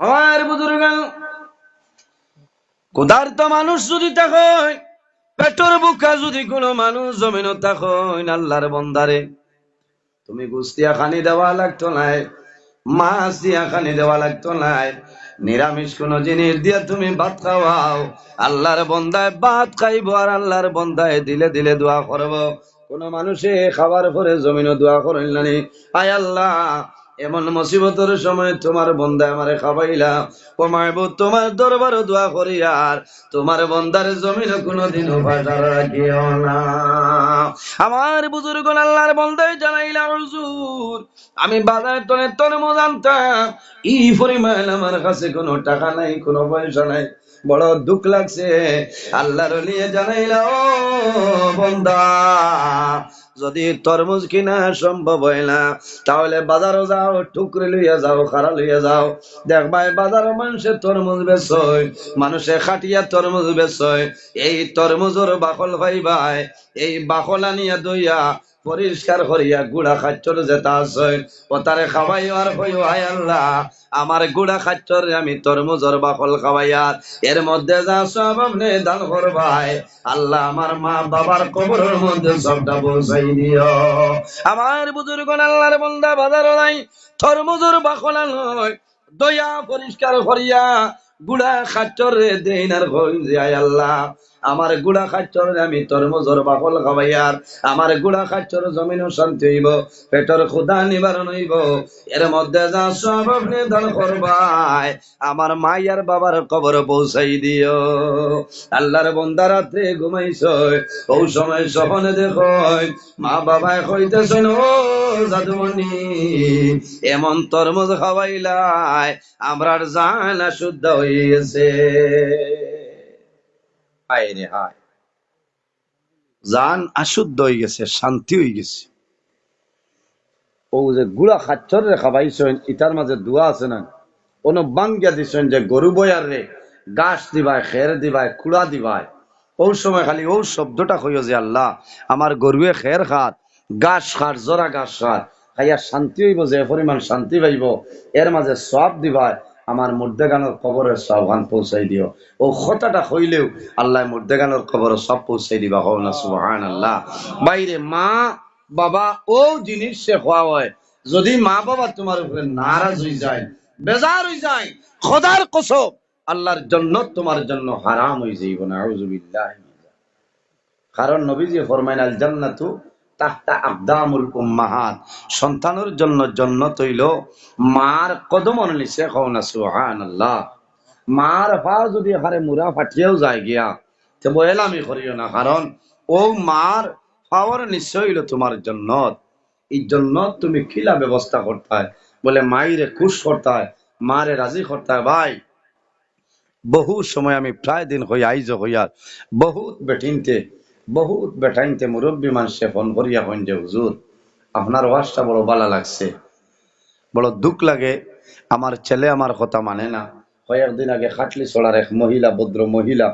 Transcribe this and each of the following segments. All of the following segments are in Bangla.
আমার বুজুর্গ ক্ষুধার্ত মানুষ যদি থাকয় পেটর বুকা যদি কোনো মানুষ জমিন থাকয় আল্লাহর বন্দারে, তুমি গুস্তিয়া খানি দেওয়া লাগতো নাই মাছ দিয়া খানি দেওয়া লাগতো নাই নিরামিষ কোন জিনিস দিয়ে তুমি ভাত খাওয়াও, আল্লাহর বন্দায় ভাত খাইব আর আল্লাহর বন্দায় দিলে দিলে দোয়া করব। কোন মানুষে খাবার পরে জমিনও দোয়া করেন আয় আল্লাহ এমন মুসিবতের সময় তোমার বন্দায় আমারে খাবাইলা কমাইব তোমার দরবারও দোয়া করি আর তোমার বন্দার জমিন কোনোদিন উপাচার রাখিও না। আমার বুজুর্গ আল্লাহর বন্দায় জানাইলা, হুজুর, আমি বাজার টনে তরমুজ আনতাম। ই পরিমাণ আমার কাছে কোনো টাকা নাই, কোনো পয়সা নাই। বড় দুঃখ লাগছে। আল্লাহর নিয়ে জানাইলা, ও বন্দা যদি তরমুজ কিনা সম্ভব হয় না, তাহলে বাজারও যাও টুকরে লইয়া যাও খারা লইয়া যাও। দেখবাই বাজারও মানুষে তরমুজ বেচয়, মানুষে খাটিয়া তরমুজ বেচয়। এই তরমুজর বাকল ভাই ভাই, এই বাকল আনিয়া দইয়া পরিষ্কার করিয়া গুড়া খাচ্চর যেটা আছে ও তারে খাওয়াই আর কইও, হায় আল্লাহ, আমার গুড়া খাচ্চর আমি তরমুজর বাকল খাওয়াইয়ার এর মধ্যে যা সব আপনি দান করবাই, আল্লাহ আমার মা বাবার কবরের মধ্যে সবটা পৌঁছাই দিও। আমার বুজুর্গ আল্লাহর বন্দা বাজারও নাই তরমুজর বাকলা নয়, দয়া পরিষ্কার করিয়া গুড়া খাচ্চর রে কই যে আল্লাহ আমার গুড়া খাচ্চর আমি তরমুজর বাকল খাওয়াইয়ার। আমার গুড়া খাচ্চর জমিন শান্তি হইব, পেটর ক্ষুদা নিবারণ হইব। এর মধ্যে যা সব দান করবাই, আমার মাইয়ার বাবার কবর পৌঁছাই দিও। আল্লাহর বন্দা রাত্রে ঘুমাইছ, ও সময় সপনে দেখো, মা বাবায় কইতেছেন, ও জাদুমণি, এমন তরমুজ খাওয়াইলাই, আমরার জানা শুদ্ধ গেছে হায় রে হায়। জান আশুদ্ধ হয়ে গেছে শান্তি হয়ে গেছে। ও যে গুড়া খাচ্ছর রে খাবাইছেন ইটার মাঝে দোয়া আছে না? কোন বাঙ্গিয়া দিছেন যে গরু বয়ার রে গাছ দিবাই খের দিবাই কুড়া দিবাই ও সময় খালি ও শব্দটা কইও যে আল্লাহ আমার গরুয়ে খের খাত গাছ খাট জরা গাছ খাট খাইয়া শান্তি হইব যে পরিমাণ শান্তি পাইব। এর মাঝে সব দিবাই আমার মুর্দেগানোর কবরের সব গান পৌঁছাই দিও। ও কথাটা হইলেও আল্লাহ মুর্দেগানোর কবরে সব পৌঁছাই দিবা, হও না সুবহান আল্লাহ বাইরে মা, বাবা, ও জিনিস সে হওয়া হয়। যদি মা, বাবা তোমার উপরে নারাজ হয়ে যায়, বেজার হয়ে যায়, খোদার কসম, আল্লাহর জন্য তোমার জন্য হারাম হয়ে যাইব না কারণ নবীজি ফরমাইন আল জান্নাতু তাহতা আকদামুল উম্মাহাত। সন্তানের জন্য হইল মার সুবহানাল্লাহ। মার যদি হারে মুরা যায় গিয়া, তো করিও না, কারণ ও মার তোমার জন্নত। এই জন্য তুমি খিলা ব্যবস্থা করতে বলে মাইরে খুশ করতে হয় মারে রাজি করতে হয় ভাই। বহু সময় আমি প্রায় দিন হই আইজ হইয়ার, বহুত বেটিনতে বহুত বেটাইনতে মুরব্বী মানুষে ফোন করিয়া হইন যে হুজুর আপনার ওয়াজটা বড় ভালো লাগছে। বড় দুঃখ লাগে। আমার ছেলে আমার কথা মানে না। কয়েকদিন আগে খাটলি চড়ার এক মহিলা ভদ্র মহিলা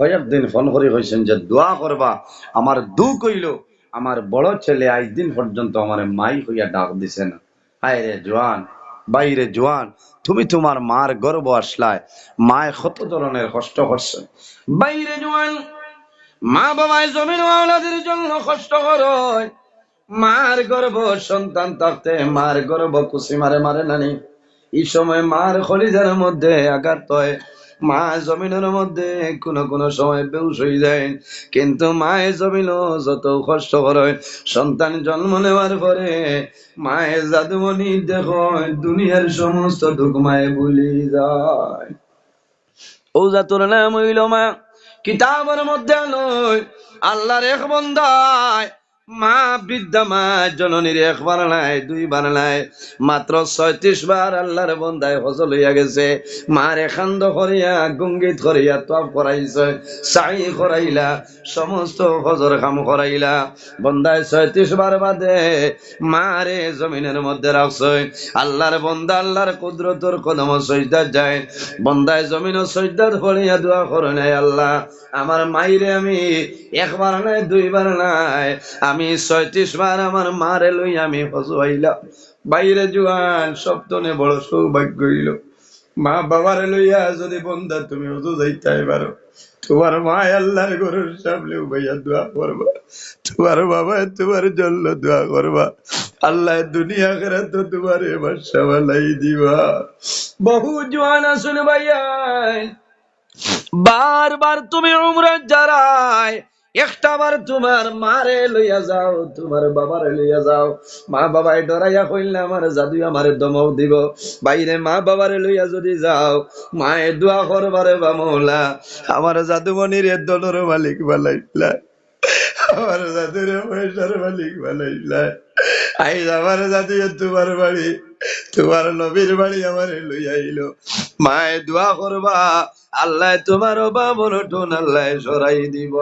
কয়েকদিন ফোন করে কইছেন যে দোয়া করবা আমার দুঃখ হইল। আমার বড় ছেলে আজ দিন পর্যন্ত আমার মাই হইয়া ডাক দিছে না। হায় রে জোয়ান বাইরে জোয়ান তুমি তোমার মার গর্ব আসলায় মায় কত ধরনের কষ্ট করছে বাইরে জোয়ান মা বাবায় জমিন আওলাদের জন্য কষ্ট করয় মার গর্ব সন্তান থাকতে মার গর্ব কুসি মারে মারে নানি। এই সময় মার খলিজার মধ্যে আঘাত হয়। মা জমিনের মধ্যে কোনো কোনো সময় বেউস হয়ে যায়। কিন্তু মায়ের জমিন যত কষ্ট করে। সন্তান জন্ম নেওয়ার পরে মায়ের জাদুমণি দেখো, দুনিয়ার সমস্ত দুঃখ মায়ে ভুলি যায়। ও জাতুর নাম হইল মা। কিতাবের মধ্যে নয় আল্লাহর এক বন্দায় মা বৃদ্ধা মা, জননীর একবার নাই দুইবার নাই, মাত্র ছয়ত্রিশ বার আল্লাহর বন্দায় ফসল হইয়া গেছে। মার একান্ত করিয়া, গঙ্গিত করিয়া, তপ করাইছে, চাই করাইলা, সমস্ত কাম করাইলা। ছয়ত্রিশ বার বাদে মারে জমিনের মধ্যে রাখছে। আল্লাহর বন্দা, আল্লাহর কুদরতর কদম সজদার যায়। বন্দায় জমিন সজদার পড়িয়া দোয়া করে নাই আল্লাহ। আমার মাইরে আমি একবার নাই, দুইবার নাই। আমি ছয়ত্রিশ বার আমার মারে লই আমি হজুয়াইলাম বাইরে জুয়ান সপ্তনে বড় সৌভাগ্য হইল। মা বাবার লইয়া যদি বন্ধা তুমি উজু যাইতে পারো। তোমার মা আল্লাহর গরুর সামনে উবাইয়া দোয়া করবা। তোমার বাবা তোমার জন্য দোয়া করবা। আল্লাহ দুনিয়া করে তো তোমার এবার সবাই দিবা। বহু জোয়ান আসুন ভাইয়া। বারবার তুমি উমরা যারাই একটা বার তোমার মারে লইয়া যাও, তোমার বাবারে লইয়া যাও। মা বাবাই ডরাইয়া হইলে আমার জাদু আমার দমক দিব। বাইরে মা বাবারে লইয়া যদি যাও, মায়ে দোয়া করবারে বা মৌলা। আমার জাদুমণির দলের মালিক বালাইলা আমার জাদুর পয়সার মালিক বানাইলা। আই আমার জাদু তোমার বাড়ি, তোমার নবীর বাড়ি আমার লই আইলো। মায়ে দোয়া করবা, আল্লাহ তোমার আল্লাহ সরাই দিব।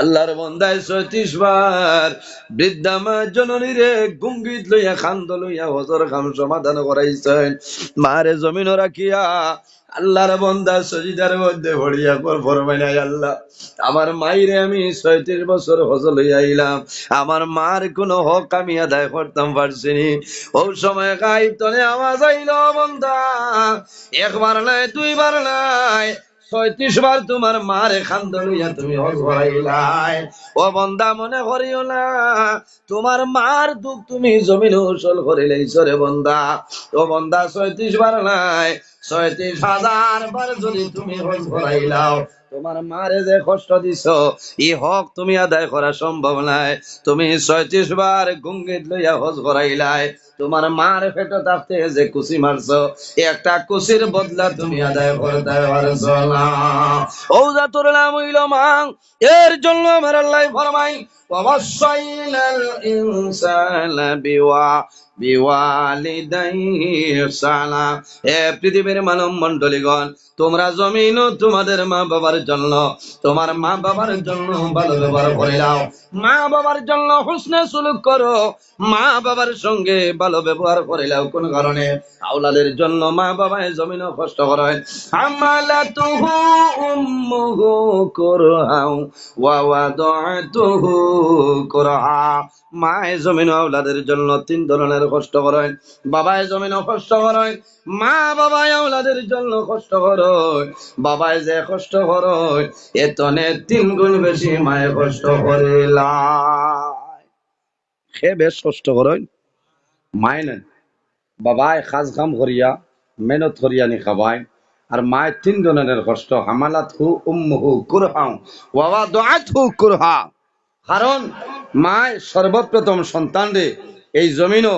আল্লাহর বন্দায় ছয়ত্রিশ বার বৃদ্ধা মা জননী রে গুঙ্গিত লইয়া খান্দ লইয়া, হজর খাম সমাধান করাইছেন। মারে জমিন রাখিয়া আল্লাহর বন্দা সজিদার মধ্যে ভরিয়া কর ফরমাই আল্লাহ। আমার মাইরে আমি ছয়ত্রিশ বছর ফসল হইয়াইলাম আমার মার কোনো হক আমি আদায় করতাম পারছিনি। ও সময় গাই তনে আওয়াজ আইল, বন্দা, একবার নাই, দুইবার নাই। ছয়ত্রিশ বার তোমার মারে খান্দ লইয়া তুমি ও বন্দা, মনে করিও না, তোমার মার দুঃখ তুমি জমিন উসল করিলাইছ রে বন্দা। ও বন্দা, ছয়ত্রিশ বার নাই, ছয়ত্রিশ হাজার বার যদি তুমি হজ করাইলাও তোমার মারে যে কষ্ট দিছ, ই হক তুমি আদায় করা সম্ভব নাই। তুমি ছয়ত্রিশ বার গুঙ্গিত লইয়া হজ করাইলাই। তোমার মার ফেটো তাতে যে কুসি মারছো একটা কুসির বদলা তুমি আদায় করতে পারছ না ও যা তোর নাম হইল মা, এর জন্য আমার আল্লাহ ফরমাই বিওয়া বিওয়ালিদাইহি ইহসানা পৃথিবীর মানব মণ্ডলীগণ তোমরা জমিন তোমাদের মা বাবার জন্য তোমার মা বাবার জন্য ভালো ব্যবহার করে দাও মা বাবার জন্য হুসনে সুলুক করো। মা বাবার সঙ্গে ভালো ব্যবহার করে দাও কোন কারণে। আওলাদের জন্য মা বাবায় জমিনও কষ্ট করেন হামালাতুহু উম্মুহু কুরহাউ ওয়া ওয়াদাতুহু কুরহা মায়ে জমিন আওলাদের জন্য তিন ধরনের কষ্ট করেন। বাবায় জমিনও কষ্ট করেন। মা বাবায় আওলাদের জন্য কষ্ট করেন। বাবায় যে কষ্ট করেন তিন গুণ বেশি মায়ে কষ্ট করে বেশ কষ্ট করেন। মায় বাবায় কাম করিয়া, মেহনত করিয়া নি খাবাই আর মায়ের তিন ধরনের কষ্ট। হামালাত হু উম্মুহু কুরহাও ওয়াবা দোয়াত হু কুরহা কারণ মায় সর্বপ্রথম সন্তান রে, এই জমিনও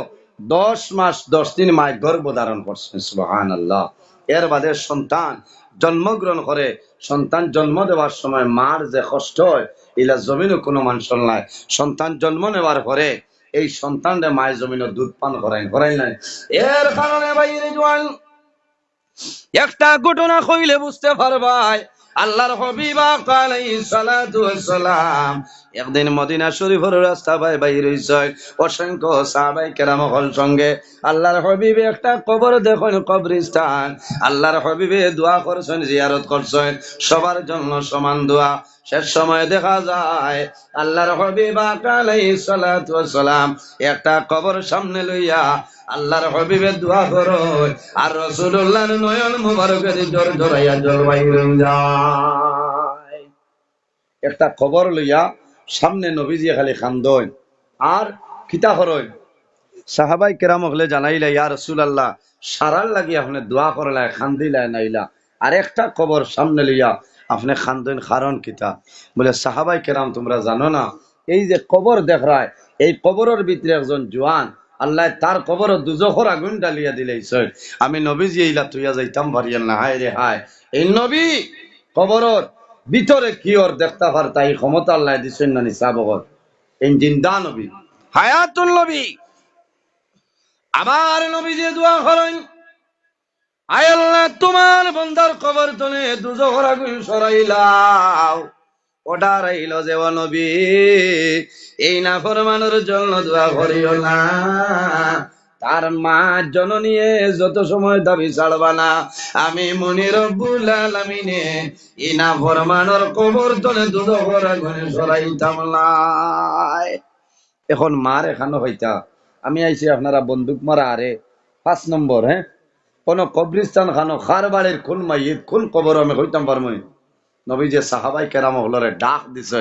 দশ মাস, দশ দিন মায় গর্ভ ধারণ করছেন সুবহান আল্লাহ এর বাদে সন্তান জন্মগ্রহণ করে, সন্তান জন্ম দেওয়ার সময় মার যে কষ্ট হয়, এলা জমিনও কোনো মানুষ নাই। সন্তান জন্ম নেওয়ার পরে এই সন্তানরে মায়ের জমিনও দুধ পান করাই করাই নাই। এর কারণে ভাই একটা ঘটনা কইলে বুঝতে পারবাই। আল্লাহর হবিবা আলাইহিস সালাতু একদিন মদিনা শরীফের রাস্তা বাই বাইর হইছে। অসংখ্য সাহাবাই কেরাম হল সঙ্গে আল্লাহর হবিবে একটা কবর দেখুন, কবরস্থান। আল্লাহর হবিবে দোয়া করছেন, জিয়ারত করছেন। সবার জন্য সমান দোয়া। শেষ সময় দেখা যায়, আল্লাহর হবিবা সালাম একটা কবর সামনে লইয়া আল্লাহর হবিবে দোয়া করো, আর রসুল্লাহর নয়ন মুবারকের জোর জোরাইয়া জল বাইরে যায়। একটা খবর লইয়া সামনে নবীজি খালি খান্দন আর কিতা হরই সাহাবাই কেরাম হলে জানাইলা, ইয়া রসুল আল্লাহ সারার লাগি আপনি দোয়া করলাই খান্দিলাই নাইলা আর একটা খবর সামনে লইয়া আপনি খান্দন কারণ কিতা? বলে, সাহাবাই কেরাম, তোমরা জানো না? এই যে কবর দেখায় এই কবরের ভিতরে একজন জোয়ান, আল্লাহ তার কবর দুজখর আগুন ডালিয়া দিলেইছে। আমি তুইয়া যাইতাম ভারিয়াল না হায় রে হায়। এই নবী কবরর ভিতরে কি ওর দেখতে পার তাই ক্ষমতা আল্লাহ দিছেন না নিসাবগর এই জিন্দা নবী। হায়াতুল নবী। আবার নবী যে দোয়া করেন আয় আল্লাহ, তোমার বন্দার কবর তনে দুজখর আগুন সরাইলাও। ওটা রইল যে নবী, এই না ফরমানোর জন্য দোয়া করিও না। তার মা জননীয়ে যত সময় দাবি ছাড়বা না। আমি মনি রব্বুল আলামিনে এই না ফরমানোর কবর তলে দুধ করা গুনে সরাইতাম নাই এখন মার এখানে হইতা। আমি আইছি আপনারা বন্দুক মারা আরে। পাঁচ নম্বর হ্যাঁ? কোন কবরিস্তান খানো খার বাড়ির কোন মাইয়ের কোন কবর আমি হইতাম পারব নবী যে সাহাবাই কেরাম হলরে ডাক দিছে।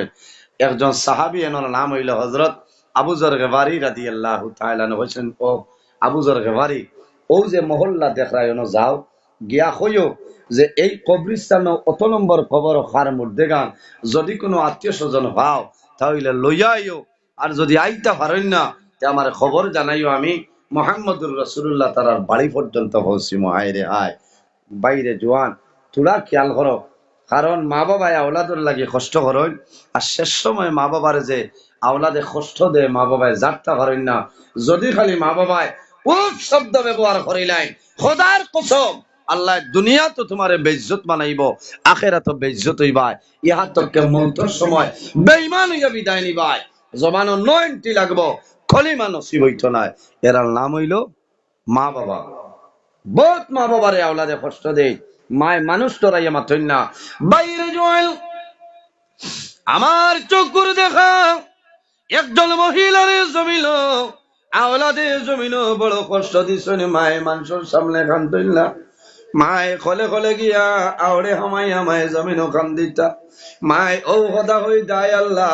একজন সাহাবি এনার নাম হইল হজরত আবুজর গেভারি রাদি আল্লাহ তাইলান হয়েছেন ও আবুজর গেভারি, ও যে মহল্লা দেখায় এনো যাও, গিয়া হইও যে এই কবরিস্তান অত নম্বর কবর খার মধ্যে গান। যদি কোনো আত্মীয় স্বজন পাও তাহলে লইয়া আইও আর যদি আইতা পারেন না, তে আমার খবর জানাইও আমি। মোহাম্মদুর রসুল্লাহ তার বাড়ি পর্যন্ত পৌঁছি, মহাইরে হায়। বাইরে জোয়ান, তোরা খেয়াল করো, কারণ মা বাবায় আওলাদর লাগে কষ্ট করেন, আর শেষ সময় মা বাবার যে আওলাদে কষ্ট দেয়, মা বাবায় জাগতা করেন না। যদি খালি মা বাবায় উপ শব্দ ব্যবহার করিলেন খোদার কসম, আল্লাহ দুনিয়া তো তোমার বেজ্জত বানাইব আখেরা তো বেজ্জত হইবাই ইহা তো কেমন্তর সময় বেইমান হইয়া বিদায় নিবাই জমানো নয়নটি লাগবো খলিমা নসিব হইত নাই। এরার নাম হইল মা বাবা। বহুত মা বাবারে আওলাদে কষ্ট দেয় মায় মানুষ তোরাইয়া মাথইন না। বাইরে জোয়েল আমার চকুর দেখা, একজন মহিলারে জমিল, আওলাদে জমিল, বড় কষ্ট দিছেন মায়ে মানুষের সামনে কান্দইল না। মায় কলে কলে গিয়া আওড়ে হামাই হামায় জমিন কান্দিতা। মায় ও কথা হই দায় আল্লাহ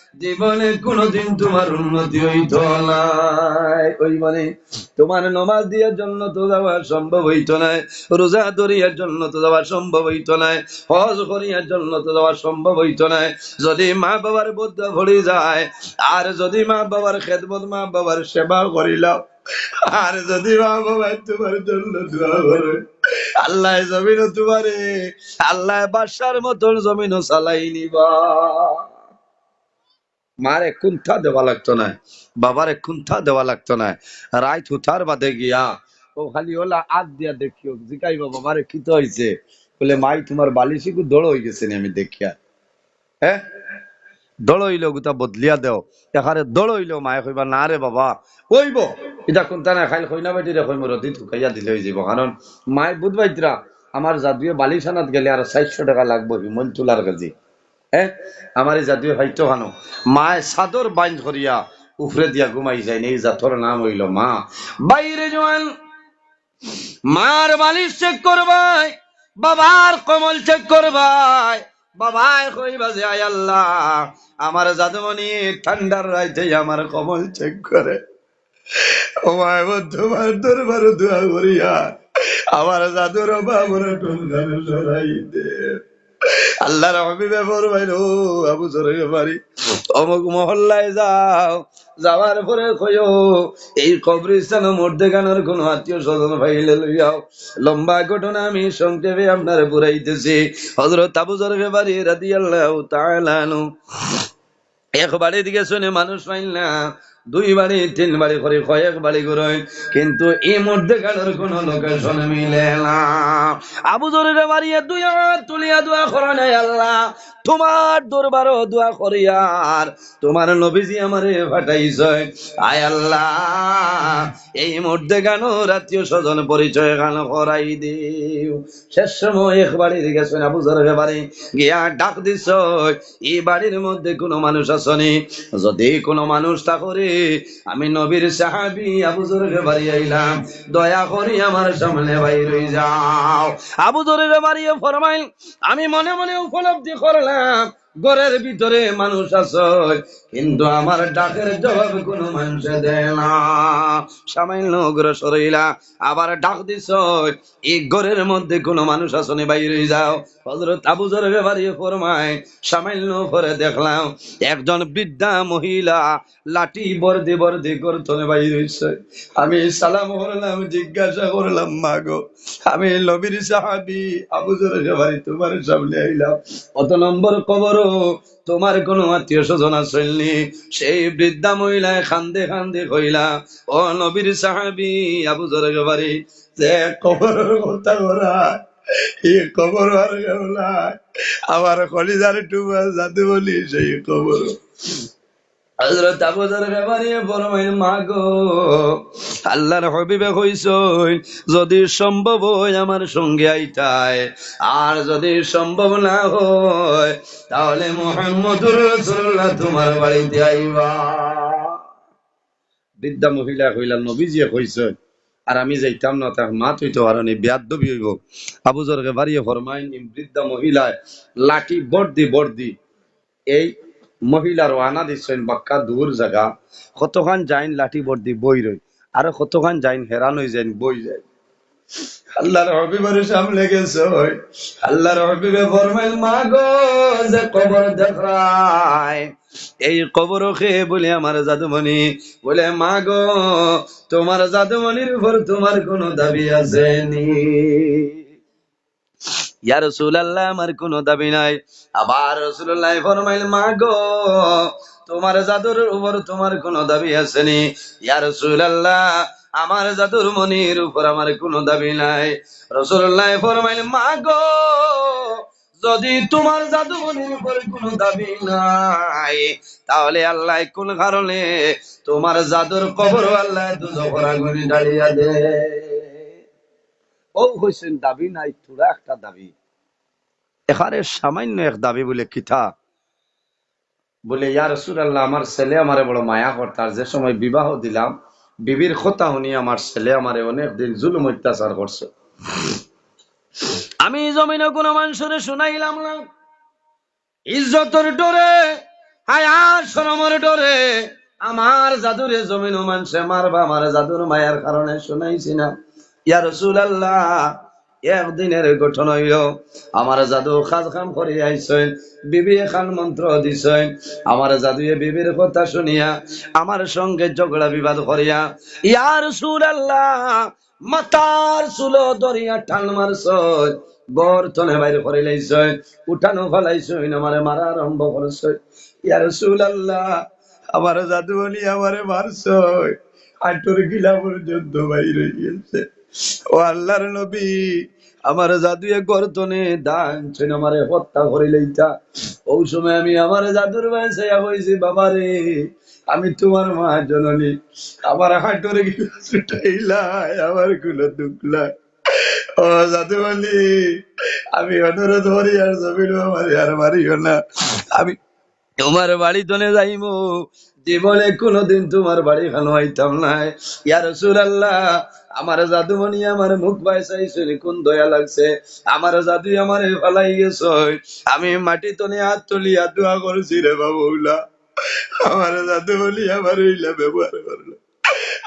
জীবনে কোনদিন তোমার উন্নতি হইত নাই ওই মানে তোমার নমাজ দিয়ার জন্য তো যাওয়া সম্ভব হইত নাই রোজা ধরিয়ার জন্য তো যাওয়া সম্ভব হইত নাই হজ করিয়ার জন্য তো যাওয়া সম্ভব হইত নাই যদি মা বাবার বুদ্ধ ভরে যায়, আর যদি মা বাবার খেদমত মা বাবার সেবা করিলাও আর যদি মা বাবা তোমার জন্য দোয়া করে, আল্লাহ জমিনও তোমারে, আল্লাহ বাসার মতন জমিনও চালাই নিবা। মারে কুন্থা দেওয়া লাগতো না, বাবারে কুন্থা দেওয়া লাগতো না। রাইত হুতার বাদে গিয়া, ও খালি ওলা আদ দিয়া দেখিও, জিকাইবা বাবারে কি তো হয়েছে বলে, মাই, তোমার বালিশিকু দড় হয়ে গেছে আমি দেখিয়া। হ্যাঁ গোটা বদলিয়া দেও। এখানে দড় হইলেও মায়ে কইবা, না রে বাবা কইব এটা কোনটা না খাইল কইনা বেটি রে কইম রদি ঢুকাইয়া দিলে হয়ে যাব। কারণ মায় বুধবাইতরা আমার জাদুয়ে বালিশানাত গেলে আর চারশো টাকা লাগবো হিমল তুলার কাজে। হ্যাঁ আমার এই জাতীয় হাইতো খানো মায় সাদর বাইন করিয়া উফরে দিয়া ঘুমাই যায় এই জাতর নাম হইল মা। বাইরে জোয়ান, মার বালিশ চেক করবাই, বাবার কমল চেক করবাই। বাবাই কইবা যে আয় আল্লাহ, আমার জাদুমণি ঠান্ডার রাইতে আমার কমল চেক করে। ও মায় তোমার দরবার দোয়া করিয়া, আমার জাদুর বাবুর টুনগানে সরাই দে। আল্লাহর হাবিবে ফরমাইল, আবু জরে বাড়ি অমুক মহল্লায় যাও, যাওয়ার পরে কয়ো এই কবরিস্তান মধ্যে গানোর কোন আত্মীয় স্বজন ভাইলে লইয়াও। লম্বা ঘটনা আমি সংক্ষেপে আপনার পুরাইতেছি হজরত আবু জরে বাড়ি রাদি আল্লাহ তালানু এক বাড়ির দিকে শুনে মানুষ পাইল না দুই বাড়ি তিন বাড়ি করে কয়েক বাড়ি করে। কিন্তু এই মধ্যে কারোর কোন লোকেশন মিলে না। আবু জরের বাড়িয়ে দুই তুলিয়া দোয়া করা নাই আল্লাহ। তোমার দরবারও দোয়া করিয়ার তোমার নবীজি আমারে আয় আল্লাহ, এই মধ্যে গানো রাত্রিয় স্বজন পরিচয় গান করাই দিও। শেষ সময় এক বাড়ির গেছে আবু জরের বাড়ি গিয়া ডাক দিছ, এই বাড়ির মধ্যে কোনো মানুষ আসনি? যদি কোনো মানুষ তা করে আমি নবীর সাহাবি আবু জরের বাড়ি আইলাম। দয়া করি আমার সামনে বাইর যাও। আবু জরের ফরমাইল, আমি মনে মনে উপলব্ধি করলাম time ঘরের ভিতরে মানুষ আছে কিন্তু আমার ডাকের জবাব কোনো মানুষ দেয় না। সামান্য অগ্রসর হইলা আবার ডাক দিছ এই ঘরের মধ্যে কোনো মানুষ আসনে বাইরে যাও। হজরত আবু জরের বাড়ি ফরমায়, সামান্য পরে দেখলাম, একজন বৃদ্ধা মহিলা লাঠি বর্দি বর্দি করতনে বাইরে আমি সালাম করলাম, জিজ্ঞাসা করলাম, মাগো, আমি নবীর সাহাবি, আবু জরের বাড়ি তোমার সামনে আইলাম। অত নম্বর কবর তোমার কোনো আত্মীয় স্বজন আসেননি। সেই বৃদ্ধা মহিলায় খান্দে খান্দে কইলা ও নবীর সাহাবি আবু জরের বাড়ি, যে কবর কথা করা কবর আর আমার কলিজার টুবা জাদু বলি সেই কবর। যদি সম্ভব হয় আমার সঙ্গে আইতায় আর যদি সম্ভব না হয়, তাহলে মুহাম্মদুর রাসূলুল্লাহ তোমার বাড়িতে আইবা। বৃদ্ধা মহিলা কইলা নবীজিয়ে কইছেন আর আমি যাইতাম না, তার মা তুই তো হারানি বিয়াদ্দবি হইব। আবু জরকে বাড়িয়ে ফরমাইন, বৃদ্ধা মহিলায় লাঠি বর্দি বর্দি, এই মহিলার ওয়ানা দিচ্ছেন বাক্কা, দূর জায়গা কতখান যাইন লাঠি বর্দি বই রই, আর কতখান যাইন হেরান হয়ে যাইন বই যায়। আল্লাহর হবিবের সামনে গেছে আল্লাহর হবিবে ফরমাইল মা গো যে কবর দেখায়। এই কবর খেয়ে বলে আমার জাদুমণি, বলে মা গো তোমার জাদুমণির উপর তোমার কোনো দাবি আছে নি ইয়া রাসূলুল্লাহ, আমার কোনো দাবি নাই। আবার রাসূলুল্লাহ ফরমাইল মা গো তোমার জাদুর উপর তোমার কোনো দাবি আসেনি। ইয়া রাসূলুল্লাহ, আমার জাদুর মনির উপর আমার কোনো দাবি নাই। রাসূলুল্লাহ ফরমাইল মা গো যদি তোমার জাদু মনির উপর কোনো দাবি নাই, তাহলে আল্লাহ কোন কারণে তোমার জাদুর কবর আল্লাহ দুজোর আগুনে ডালিয়া দে ও হইছেন দাবি, নাই তোরা একটা দাবি। এখানে সামান্য এক দাবি বলে কিথা বলে আল্লাহ আমার ছেলে আমারে বড় মায়া যে সময় বিবাহ দিলাম, বিবির কথা আমার ছেলে আমারে অনেক দিন জুলুম অত্যাচার করছে। আমি জমিনে কোনো মানুষের শুনাইলাম না। ইজ্জতর ডরে, হায়ার শরমর ডরে, আমার জাদুরে জমিন মানুষে মারবা, আমার জাদুর মায়ার কারণে শুনাইছি না। ইয়া রসুল আল্লাহ একদিনের গঠন হইল। আমার জাদু খাজ খাম করে আইসেন, বিবি খান মন্ত্র দিছেন। আমার জাদুয়ে বিবির কথা শুনিয়া, আমার সঙ্গে ঝগড়া বিবাদ করিয়া ইয়ার সুর আল্লাহ মাতার চুল দরিয়া টান মারছয় বর্তনে বাইরে করে লাইছয় উঠানো ফলাইছই আমারে মারা আরম্ভ করছয় ইয়ার সুল আল্লাহ আমার জাদু বলি আমারে মারছয় আটুর গিলা পর্যন্ত বাইরে গিয়েছে ও আল্লাহর নবী, আমার জাদুয়ে গর্তনে দান ছিল আমারে হত্যা করে লইতা। ওই সময় আমি আমার জাদুর বয়সে হয়েছি বাবারে, আমি তোমার মা জননী। আমার হাঁটুর গিলা ছুটাইলাই আমারগুলো দুখলাই ও জাদু বলি, আমি অনুরোধ করি আর জমিন আমার আর মারিও না। আমি তোমার বাড়ি তনে যাইমু জীবনে কোনোদিন তোমার বাড়ি খানো আইতাম না ইয়ার সুর আল্লাহ আমার জাদুমণি আমার মুখ বাইসাইছিল কোন দয়া লাগছে? আমার জাদু আমার ফলাই গেছ আমি মাটি তনে হাত তুলিয়া দোয়া করছি রে বাবুলা। আমার জাদু বলি আমার হইলা ব্যবহার করল।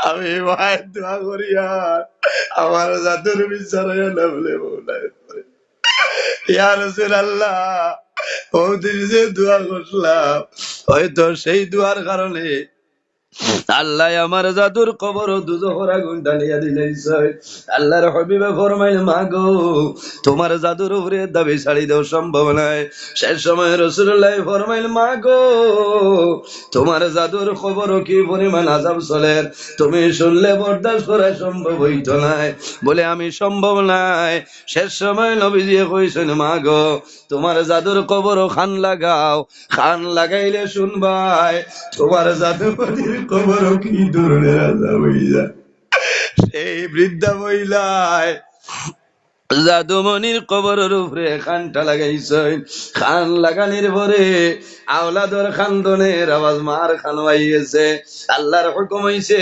আমি মায়ের দোয়া করি আর আমার জাদুর বিচার হইয়া নামলে বউলায় ইয়া রাসূলুল্লাহ ওদিন দোয়া করলাম হয়তো সেই দোয়ার কারণে আল্লাহ আমার জাদুর কবর আগুন ডালিয়া দিলেছে আল্লাহর হবিবে ফরমাইল, মাগো, তোমার জাদুর উপরে দাবি ছাড়ি দেও সম্ভব শেষ সময় রসুল্লাহ ফরমাইল, মাগো, তোমার জাদুর খবর কি পরিমাণ আজাব চলে? তুমি শুনলে বরদাস্ত করা সম্ভব হইত নাই। বলে, আমি সম্ভব নাই। শেষ সময় নবীজি কইছেন, মাগো, তোমার জাদুর কবর খান লাগাও। খান লাগাইলে শুনবাই, তোমার জাদু কবর কি ধরনের আজাব হইয়া? সেই বৃদ্ধা মহিলায় জাদুমণির কবরের উপরে খানটা লাগাইছেন খান লাগানির পরে আওলাদর খান্দনের আওয়াজ মার খান গেছে আল্লাহর হুকুম হইছে,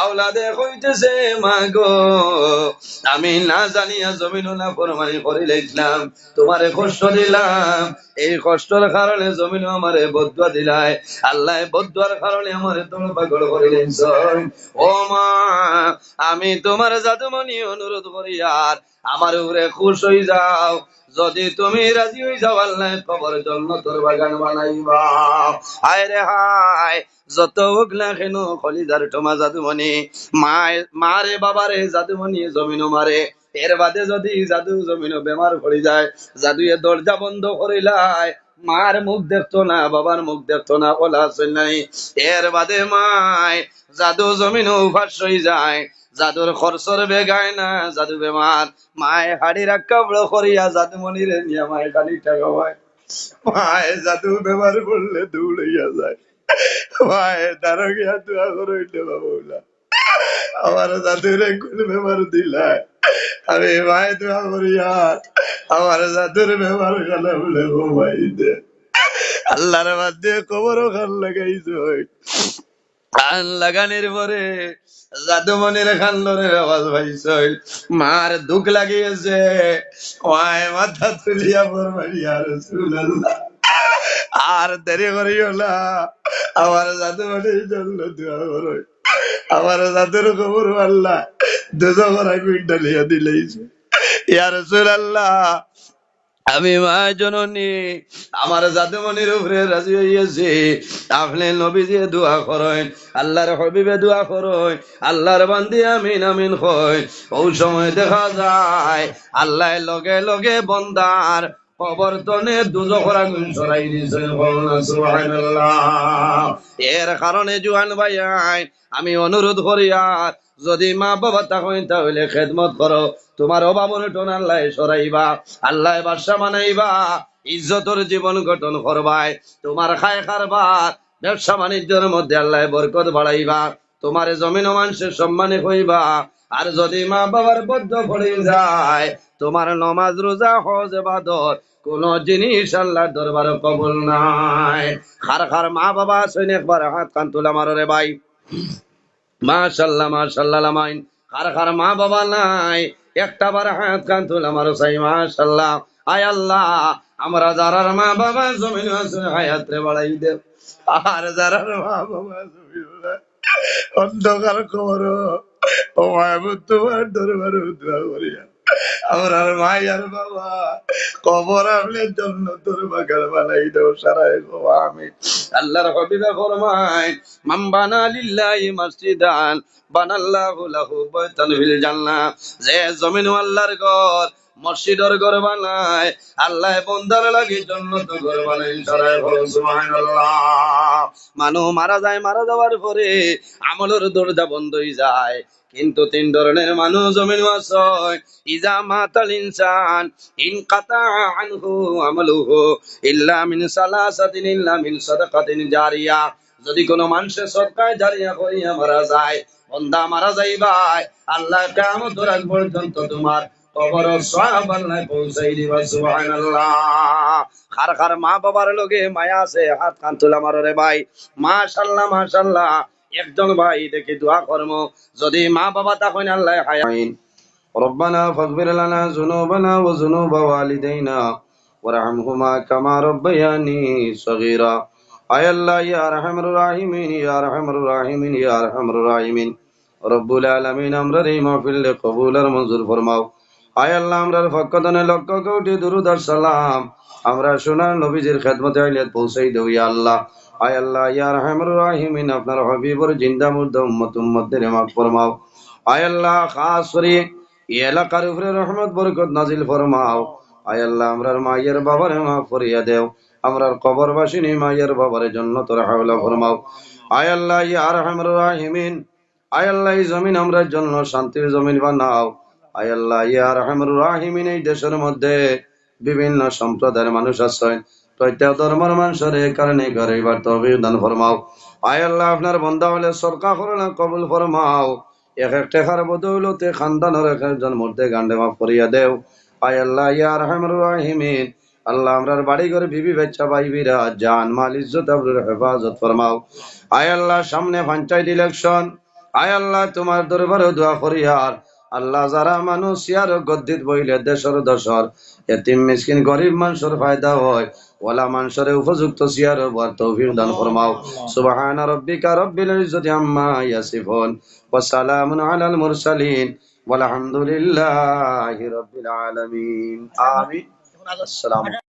আওলাদে কইতেছে মা গো আমি না জানিয়া জমিন না ফরমানি করে লাইছিলাম তোমারে কষ্ট দিলাম। এই কষ্টর কারণে জমিন আমারে বদুয়া দিলাই। আল্লাহ, বদুয়ার কারণে আমারে তোমরা পাগল করে লাইছেন ও মা, আমি তোমার জাদুমণি অনুরোধ করি, আর আমার উপরে খুশ হয়ে যাও। যদি তুমি রাজি হয়ে যাও, আল্লাহ খবর জন্য তোর বাগান বানাইবা। হায় রে হায়, যত হোক না কেন খলিদার টমা জাদুমণি মারে বাবারে জাদুমণি জমিন মারে। এর বাদে যদি জাদু জমিন বেমার পড়ে যায়, জাদুয়ে দরজা বন্ধ করিলাই মার মুখ দেখতো না, বাবার মুখ দেখতো না আছে নাই। এর বাদে মায়, জাদু জমিন উপাস হয়ে যায়। জাদুর খরচর বেগায় না, জাদু বেমার। মায়ে হাড়ি রাখা বড় করিয়া জাদু মনিরে নিয়ে মায়ে খালি টাকা পায় মায়ে জাদু বেমার করলে দৌড়াইয়া যায়। ভাই তারও গিয়া দোয়া করইলে বাবুলা আমার জাদুর কোন ব্যবহার দিলাই আমি ভাই দোয়া করিয়া, আমার জাদুর ব্যবহার গেলে বলে ঘুমাই দে। আল্লাহর মধ্যে কবরও খান লাগাইছ। খান লাগানোর পরে জাদুমনির খান্ডনের আওয়াজ পাইছই মার দুঃখ লাগিয়েছে। ওয়াই মাথা তুলিয়া পর মারিয়া রসুল্লাহ আর দেরি করিও না। আমার জাদুমনির জন্য দোয়া করো। আমার জাদুর খবর আল্লাহ দুজো করা কুইন্টালিয়া দিলেইছে। ইয়া রসুল্লাহ আমি মা জননী, আমার জাদুমনির উপরে রাজি হইয়াছি। আপনি নবী দিয়ে করেন, আল্লাহর হবিবে দোয়া করেন, আল্লাহর বান্দি আমিন আমিন হয় ও সময় দেখা যায়, আল্লাহ লগে লগে বন্দার অবর্তনে দুজখর আগুন সরাই দিয়েছেন। এর কারণে জুয়ান ভাই আমি অনুরোধ করি আর যদি মা বাবা তাহলে তাহলে খেদমত করো। তোমার অভাবন টোন আল্লাহ সরাইবা, আল্লাহ বাসা বানাইবা, ইজ্জতর জীবন গঠন করবাই। তোমার খায় খারবার ব্যবসা বাণিজ্যের মধ্যে আল্লাহ বরকত বাড়াইবা। তোমার জমিন মানুষের সম্মানে হইবা। আর যদি মা বাবার বদ্ধ পড়ে যায়, তোমার নমাজ, রোজা, হজ বাদর কোন জিনিস আল্লাহ দরবার কবুল নাই। খার খার মা বাবা আছেন একবার হাত কান তুলা মারো রে ভাই। মাশাল্লাহ মাশাল্লাহ লামাইন। কার কার মা বাবা নাই, একটা বার হাত কান তুলাম আর সাই মাশাল্লাহ। আয় আল্লাহ, আমরা যারার মা বাবা জমিন আছে, হায়াত রে বাড়াই দে। আর যারার মা বাবা জমিন অন্ধকার খবর, ও মাহবুব তোমার দরবার উদ্ধার করিয়া। আমরা আর বাবা। কবর আমলের জন্য বানাই দেও সারাই বাবা আমি। আল্লাহর হবিবে ফরমায় মাম বানা মসজিদান, বানাল্লাহু লাহু বাইতান ফিল জান্নাহ। যে জমিন আল্লাহর ঘর মসজিদের ঘর বানায়। আল্লাহ বন্দার লাগি জন্নত ঘর সুবহানাল্লাহ। মানুষ মারা যায়, মারা যাওয়ার পরে আমলের দরজা বন্ধ হয়ে যায়। কিন্তু তিন ধরনের মানুষ জমিন ইজা মাতাল ইনসান, ইন কাতা আনহু ইল্লা মিন সালাসাতিন, ইল্লা মিন সাদাকাতিন জারিয়া। যদি কোনো মানুষের সদকায় জারিয়া করিয়া মারা যায়, বন্দা মারা যাইবাই। আল্লাহ কিয়ামত রাত পর্যন্ত তোমার কবর সওয়াব আল্লাহ পৌঁছাই দিবা সুবহানাল্লাহ খার খার মা বাবার লগে মায়া আছে হাত কান তোলা মারো রে ভাই মাশাআল্লাহ মাশাআল্লাহ একজন ভাই দেখি দোয়া কর্ম যদি মা বাবা তখন আল্লাহ হায়াইন ربنا فاغفر لنا ذنوبنا وذنوب والدينا وارحمهما كما ربياني صغيرا আয় আল্লাহ ইয়া আরহামুর রাহিমিন ইয়া আরহামুর রাহিমিন ইয়া আরহামুর রাহিমিন রব্বুল আলামিন আমরার এই মাহফিল কবুল আর মঞ্জুর ফরমাও আয় আল্লাহ, আমরার ফকদনে লক্ষ কোটি দুরুদ আর সালাম। আমরা সোনার নবীজির খেদমতে আইলে পৌঁছাই দেও ইয়া আল্লাহ। আয় আল্লাহ, ইয়া আরহামুর রাহিমিন, আপনার হাবিবর জিন্দা মুর্দ উম্মত উম্মতদের মাফ ফরমাও। আয় আল্লাহ, খাস করে এই এলাকার উপরে রহমত, বরকত নাজিল ফরমাও। আয় আল্লাহ, আমরার মায়ের বাবার মাফ করিয়া দেও। আমরার কবর বাসিনী মায়ের বাবার জন্য তোর হাওলা ফরমাও। আয় আল্লাহ, ইয়া আরহামুর রাহিমিন, আয় আল্লাহ, এই জমিন আমরার জন্য শান্তির জমিন বানাও। দেশের মধ্যে বিভিন্ন সম্প্রদায়ের মানুষ আছে প্রত্যেক ধর্মের মানুষের এই কারণে ঘরে এবার ফরমাও। আয় আল্লাহ, আপনার বন্ধা হলে সরকার করোনা কবুল ফরমাও। এক এক টেকার বদৌলতে খানদানের এক একজন মধ্যে গান্ডে মাফ করিয়া দেও। আয় আল্লাহ, ইয়া রহমান রাহিমিন, আল্লাহ আমরার বাড়ি ঘরে বিবি বাচ্চা বাইবিরা জান, মাল, ইজ্জত হেফাজত ফরমাও। আয় সামনে পঞ্চায়েত ইলেকশন আয় আল্লাহ, তোমার দরবারে দোয়া করিয়ার আল্লাহ যারা মানুষ ইয়ার গদ্দিত বইলে দেশর দশর এতিম মিসকিন গরিব মানুষের ফায়দা হয়। ওলা মানুষের উপযুক্ত সিয়ার বার তৌফিক দান ফরমাও। সুবাহান রব্বিকা রব্বিল ইজ্জতি আম্মা ইয়াসিফুন। ওয়া সালামুন আলাল মুরসালিন। ওয়া আলহামদুলিল্লাহি রব্বিল আলামিন। আমিন। আসসালামু